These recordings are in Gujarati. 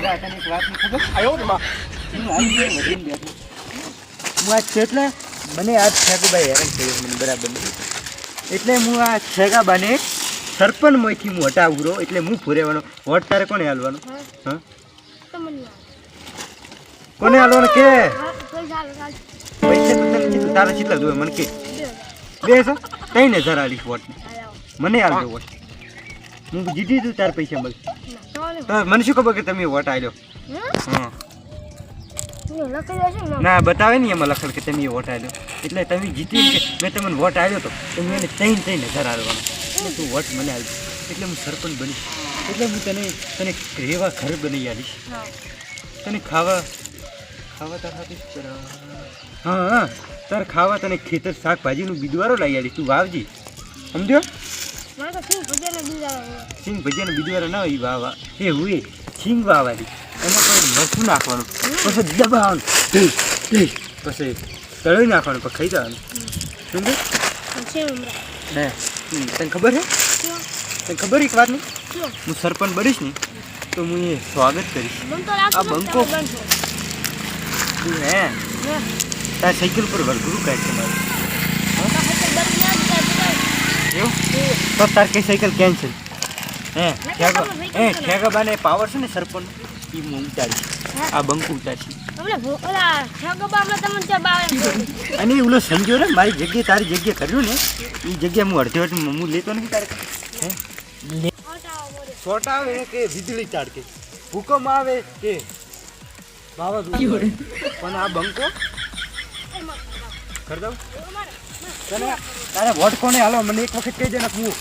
ભમાય તને એક વાતની ખબર હું આવી ગયો વધીને બેઠો હું આજ છે એટલે મને આજ છેગાભાઈ હેરાન કર્યો મને બરાબર એટલે હું? આ છેગાબાને સરપંચમાંથી હું હટાવું રહ્યો એટલે હું ફુરેવાનો વોટ તારે કોને હાલવાનો હા કોને હાલવાનો કે પૈસા તો તને તારા કેટલા જોવે મને કે. બે. છે ત્રણ હજાર આલીશ વોટ મને હાલજો વોટ. હું જીતી તું તાર પૈસા મળશે તો મને શું ખબર કે તમે વોટ આવ્યો હા? ના? બતાવે ને એમાં લખેલ કે તમે વોટ આવ્યો એટલે તમે જીતી કે મેં તમને વોટ આવ્યો તો તમે એને ત્રણ ત્રણ હજાર એટલે તું વોટ મને આવ્યો એટલે હું સરપંચ બનીશ એટલે હું તને તને રહેવા ઘર બની આવીશ તને ખાવા ખાવા તાર હા હા. તાર ખાવા તને ખેતર શાકભાજીનું બીજવારો લાવી આવીશ તું વાવજી. સમજ્યો? સિંગ બીજી બીજવારો ના હોય વાવા? એ હુએ સિંગ વાવાની. એમાં કોઈ મરચું નાખવાનું. પછી દબાવવાનું. પછી તળી નાખવાનું પછી ખાઈ જવાનું. સમજે હે તને ખબર છે? તને ખબર એક વાતની? હું સરપંચ બનીશ ને તો હું એ સ્વાગત કરીશ. આ બંકો? તું હે? તાર સાયકલ પર વરઘરું કાઢ છે મારું તો તાર કઈ સાયકલ કેન્સલ હે હે ઠેકાબાને પાવર છે ને સરપંચ એ હું. ઉતારી આ બંકુ ઉતારીશ. અને ઓલો સંજો ને મારી જગ્યાએ તારી જગ્યાએ કર્યું ને એ જગ્યાએ હું અડધી અડધી હું લેતો નથી તારે. હે? લે. આવે કે વીજળી ચાડકે ભૂકંપ આવે કે વાવાઝોડું પણ આ બંકો તારે વોટ કોને હાલો? મને એક વખત કહી દે ને હું.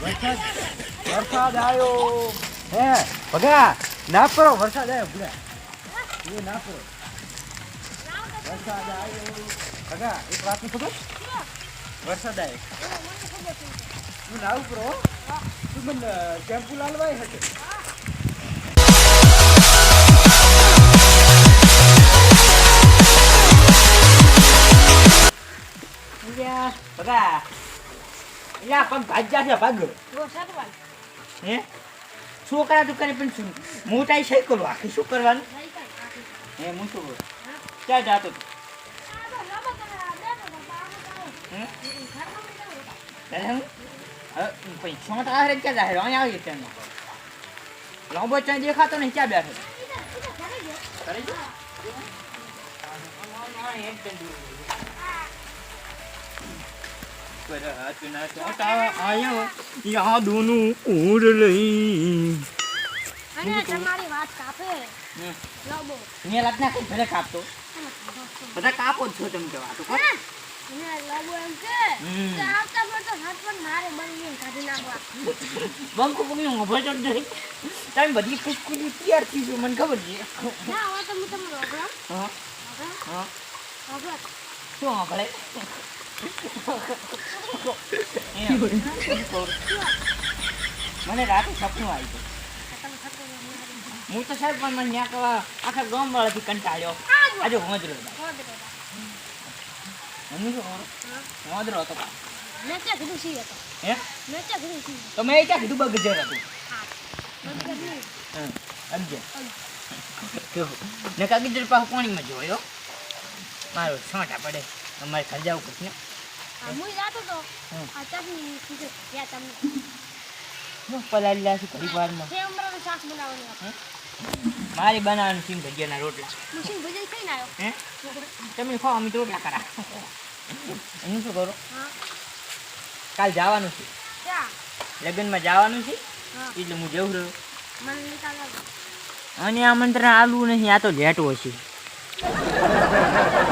વરસાદ વરસાદ આવ્યો હે, ભગા, ના કરો વરસાદ આવ્યો ભૂલા એ ના કરો વરસાદ આવ્યો ભગા, એક વાતની ખબર? વરસાદ આવ્યો તું નાવ કરો હો. તું મને ટેમ્પુ લાલવાય હશે. યા પણ ભાજ્યા છે ભાગ. હે? છોકરા તો કરે પણ શું? મોટા છે કરો આખી શું કરવાનું? હે હું શું કરું? ક્યાં જાતો તું? પછી છોટા હારે ક્યાં જાહેર અહીંયા આવીએ ત્યાં. લાંબો ત્યાં દેખાતો નહીં ક્યાં બેઠો? કરે છે. યાદોનું ઉડ લઈ તમારી વાત કાપે. મેં લગ્ન ભલે કાપતો. બધા કાપો જ છો તમે કે વાતો કરો. ને લાવો એમ કે આવતા ફરતો હાથ પણ મારે બની કાઢી નાખવા. બંકો કોમી મોભા ચડ જાય તમે બધી કુસકુલી તૈયાર થઈ છો મને ખબર છે. ના હવે હા હા. શું સાંભળે મને રાતે સપનું આવી તમે હું તો સાહેબ પણ મને ત્યાં કહેવા આખા ગામ વાળાથી કંટાળ્યો આજે હોંદરો. હું શું કરું હતો પાછો. મેં ક્યાં કીધું બગજર હતું ને કાગીદર પાસે પાણીમાં જોયો મારો છોટા પડે અમારે ઘર જવું પડશે. ને જાતો તો. કીધું તમને. હું પલાળી લાશું ઘડી વારમાં. તે ઉમરાનું શાક બનાવવાનું. મારી બનાવવાનું સિંગ ભજીયાના રોટલા. હું સિંગ ભજી ખાઈને આવ્યો? હે? તમે ખાઓ અમે તો રોટલા કરા એનું શું કરો? કાલ જવાનું છે. લગ્નમાં જવાનું છે? એટલે હું જઉં રહ્યો. અને આમંત્રણ આલવું નહીં આ તો લેટ હશે કંકુતરી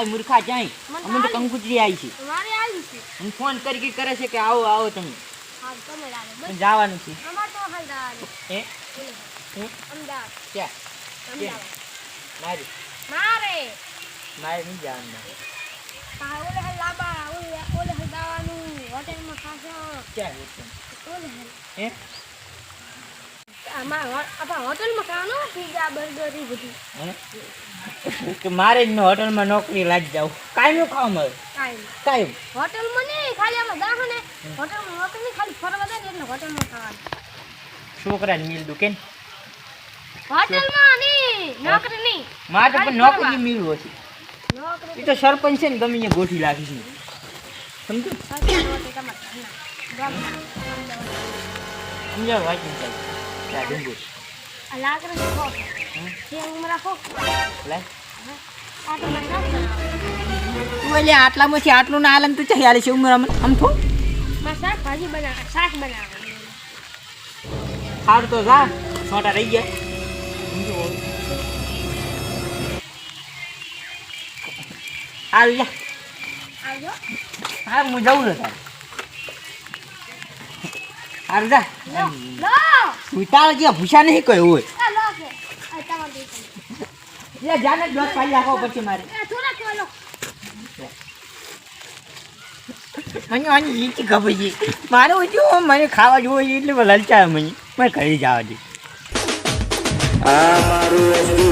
વગર મૂર્ખા જાય. અમે તો કંકુતરી આવી છે. મારે આવી છે. અને ફોન કરી કરી છે કે આવો આવો તમે. હા જવાનું છે. હે? હે? અમદાવાદ. ક્યાં? મારી. મારે. મારે નહીં જવાનું ઓલે હલ લાબા ઓલે ઓલે હલ દાવાનું હોટેલમાં ખાશો. ક્યાં? ઓલે હે હો- આપણા હોટલમાં ખાવાનું પીઝા બર્ગર એ બધું હે? કે મારે જ હોટલમાં નોકરી લાગી જાવ કાંઈ ન ખાવા મળે. કાંઈ કાંઈ હોટલમાં નહીં ખાલી આમાં દાખો ને. હોટલમાં નોકરી નહીં ખાલી ફરવા જાય ને એટલે હોટલમાં ખાવાનું. છોકરાને મિલ દું કે હોટલમાં નહીં નોકરી નહીં. મારે પણ નોકરી મિલ હોય નોકરી એ તો સરપંચ છે ને ગમે અહીંયા ગોઠી લાગી છે. સમજો સમજો વાંચી ચાલ ડુંગર આ લાકડી ખો જે ઉમરા ખો લાય આ તો શાક. તું એટલે આટલામાંથી આટલું ના આલમ તું છે યાર છે ઉમરામાં? આમ થો મારે શાકભાજી બનાવે શાક બનાવવાનું સારું તો જા છોટા રહી ગયા. હાલ જા. આવજો હા હું જવું ને તારે. હાલ જા લો લો. તું તારે જ્યાં ભૂસા નહીં કોઈ હોય. આ લો કે આ તમારે દેખાય. એટલે જાને જ દોત પાડી રાખો પછી મારે. આ થોડા કે લો મને આની લીચી ખબર છે. મારે ઓછું મને ખાવા જોઈએ એટલે લલચાય મને. મને ઘરે જવા દે. આ મારું વસ્તુ